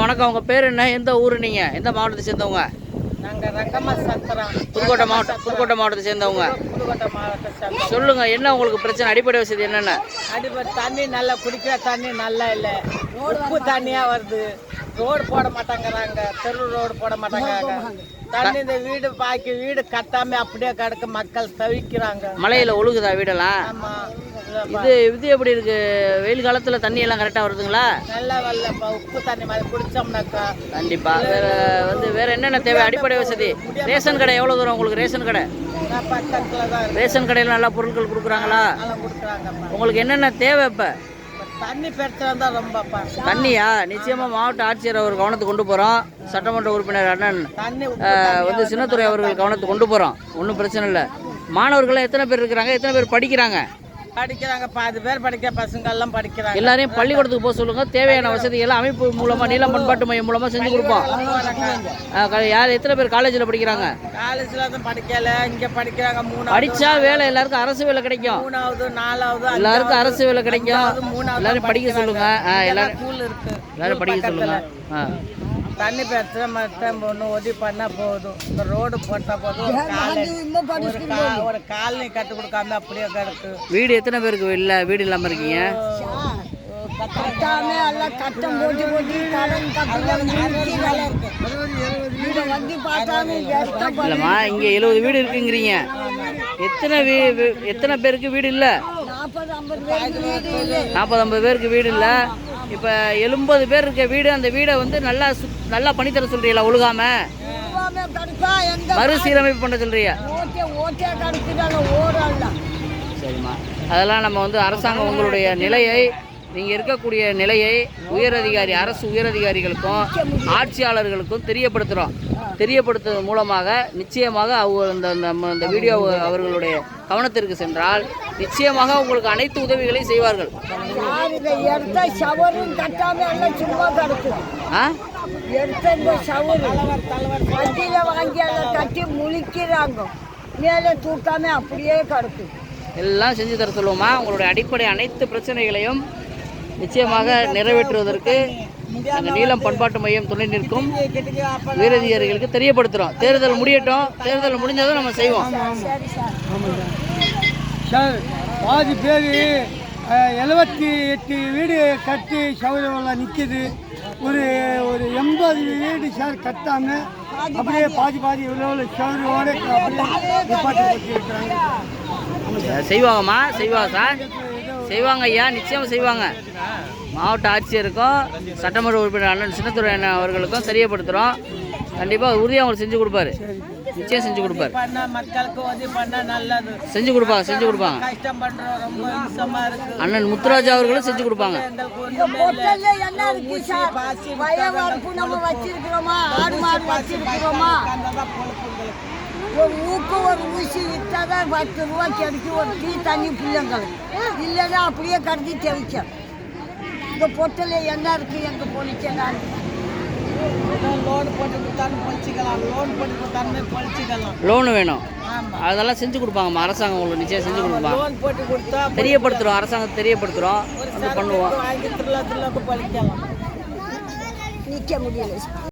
வணக்கம். உங்கள் பேர் என்ன? எந்த ஊர் நீங்கள் எந்த மாவட்டத்தை சேர்ந்தவங்க? நாங்கள் புதுக்கோட்டை மாவட்டம் புதுக்கோட்டை மாவட்டத்தை சேர்ந்தவங்க. புதுக்கோட்டை மாவட்டம் சத்திரம் சொல்லுங்கள் என்ன உங்களுக்கு பிரச்சனை? அடிப்படை வசதி என்னென்ன? அடிப்படை தண்ணி நல்லா குடிக்கிற தண்ணி நல்லா இல்லை. உப்பு தண்ணியாக வருது. ரோடு போட மாட்டாங்கறாங்க தெரு ரோடு போட மாட்டாங்க தண்ணி இந்த வீடு பாக்கி வீடு கட்டாம அப்படியே கிடக்கு மக்கள் தவிக்கிறாங்க. மலையில் ஒழுகுதா வீடெல்லாம் ஆமா. இது இது எப்படி இருக்கு? வெயில் காலத்தில் தண்ணி எல்லாம் கரெக்டாக வருதுங்களா? நல்லா வரலப்பா. உப்பு தண்ணி மாதிரி குடிச்சோம்னாக்கா. கண்டிப்பாக வேற வந்து வேற என்னென்ன தேவை? அடிப்படை வசதி. ரேஷன் கடை எவ்வளோ தூரம் உங்களுக்கு ரேஷன் கடை? நான் பக்கத்தில் தான் இருக்கு. ரேஷன் கடையில் நல்லா பொருட்கள் கொடுக்குறாங்களா? உங்களுக்கு என்னென்ன தேவை இப்போ? தண்ணி பிரச்சனை தான் தண்ணியா? நிச்சயமா மாவட்ட ஆட்சியர் அவர் கவனத்துக்கு கொண்டு போகிறோம் சட்டமன்ற உறுப்பினர் அண்ணன் வந்து சின்னத்துறை அவர்கள் கவனத்துக்கு கொண்டு போகிறோம் ஒன்றும் பிரச்சனை இல்லை. மாணவர்கள்லாம் எத்தனை பேர் இருக்கிறாங்க? எத்தனை பேர் படிக்கிறாங்க? படிக்கிறாங்க பாதி பேர் படிக்கிற பசங்க எல்லாம் படிக்கிறாங்க. எல்லாரையும் பள்ளிக்கூடத்துக்கு போக சொல்லுங்க. தேவையான வசதிகளை அமைப்பு மூலமாக நீளம் பண்பாட்டு மையம் மூலமாக செஞ்சு கொடுப்போம். யார் எத்தனை பேர் காலேஜில் படிக்கிறாங்க? காலேஜ்ல தான் படிக்கல இங்க படிக்கிறாங்க மூணாவது படித்தா வேலை எல்லாருக்கும் அரசு வேலை கிடைக்கும். மூணாவது நாலாவது எல்லாருக்கும் அரசு வேலை கிடைக்கும். எல்லாரும் படிக்க சொல்லுங்க. எல்லாரும் எல்லாரும் படிக்க சொல்லுங்க. தண்ணி பிரச்சனை மட்டும் ஒன்று உதவி பண்ணா போதும். இந்த ரோடு போட்டா போதும். ஒரு காலை- ஒரு காலனி கட்டு கொடுக்காம அப்படியே கிடக்கு. வீடு எத்தனை பேருக்கு இல்லை? வீடு இல்லாமல் இருக்கீங்க? கட்டாமே எல்லாம் கட்டம் போட்டு போட்டு கடன் கட்டுல வந்து பார்த்தாமே இல்லைம்மா இங்கே எழுபது வீடு இருக்குங்கிறீங்க. எத்தனை வீ வீ- எத்தனை பேருக்கு வீடு இல்லை? நாற்பது ஐம்பது பேருக்கு வீடு இல்லை நாற்பது ஐம்பது பேருக்கு வீடு இல்லை. இப்போ எழுபது பேர் இருக்க வீடு அந்த வீடை வந்து நல்லா சு- நல்லா பண்ணித்தர சொல்றீங்களா ஒழுகாம? மறுசீரமைப்பு பண்ண சொல்றியா சரிம்மா. அதெல்லாம் நம்ம வந்து அரசாங்கம் உங்களுடைய நிலையை நீங்கள் இருக்கக்கூடிய நிலையை உயரதிகாரி அரசு உயரதிகாரிகளுக்கும் ஆட்சியாளர்களுக்கும் தெரியப்படுத்துகிறோம் தெரியப்படுத்துவதன் மூலமாக நிச்சயமாக அவங்க இந்த நம்ம இந்த வீடியோ அவர்களுடைய கவனத்திற்கு சென்றால் நிச்சயமாக உங்களுக்கு அனைத்து உதவிகளையும் செய்வார்கள். ஆ? எடுத்த இந்த ஷவரு வண்டியில் வாங்கி அதை கட்டி முழிக்கிறாங்க. மேலே தூக்காம அப்படியே கிடக்கும். எல்லாம் செஞ்சு தர சொல்லுவோமா? உங்களுடைய அடிப்படை அனைத்து பிரச்சனைகளையும் நிச்சயமாக நிறைவேற்றுவதற்கு நாங்கள் நீளம் பண்பாட்டு மையம் துணை நிற்கும். உயரதிகாரிகளுக்கு தெரியப்படுத்துகிறோம் தேர்தல் முடியட்டும். தேர்தல் முடிஞ்சதும் நம்ம செய்வோம். சார் பாதி பேர் எழுபத்தி எட்டு வீடு கட்டி சௌகரியம்லாம் நிற்கிது ஒரு ஒரு எண்பது வீடு சார் கட்டாமல் அப்படியே பாதி. பாதி இவ்வளோ சௌகரியோட அப்படியே நிப்பாட்டி வச்சுருக்காங்க செய்வாங்கம்மா செய்வாங்க சார். செய்வாங்க ஐயா நிச்சயம் செய்வாங்க. மாவட்ட ஆட்சியருக்கும் சட்டமன்ற உறுப்பினர் அண்ணன் சின்னத்துறை அண்ணன் அவர்களுக்கும் தெரியப்படுத்துகிறோம் கண்டிப்பாக உறுதியாக அவங்களுக்கு செஞ்சு கொடுப்பாரு. நிச்சயம் செஞ்சு கொடுப்பாரு. மக்களுக்கு செஞ்சு கொடுப்பாங்க செஞ்சு கொடுப்பாங்க. அண்ணன் முத்துராஜா அவர்களும் செஞ்சு கொடுப்பாங்க. வச்சிருக்கிறோமா ஆடு மாடு வச்சிருக்கிறோமா ஒரு ஊக்கு ஒரு ஊசி வித்தாதான் பத்து ரூபா கிடைக்கும் ஒரு டீ தண்ணி பிள்ளைங்களுக்கு இல்லைன்னா அப்படியே கருதி தெவிக்க இந்த பொட்டில் என்ன இருக்குது எங்கே போனிச்சேன்னா நான் லோன் போட்டு கொடுத்தாலும் பொழிச்சிக்கலாம். லோன் போட்டு கொடுத்தாலுமே பொழிச்சிக்கலாம். லோனு வேணும். அதெல்லாம் செஞ்சு கொடுப்பாங்கம்மா. அரசாங்கம் உங்களுக்கு நிச்சயம் செஞ்சு கொடுப்பாங்க. லோன் போட்டு கொடுத்தா தெரியப்படுத்துகிறோம் அரசாங்கம் தெரியப்படுத்துகிறோம் வந்து பண்ணுவோம். வாங்கி திருவிழா திருவிழாக்கு பொழிக்கலாம். நிற்க முடியல.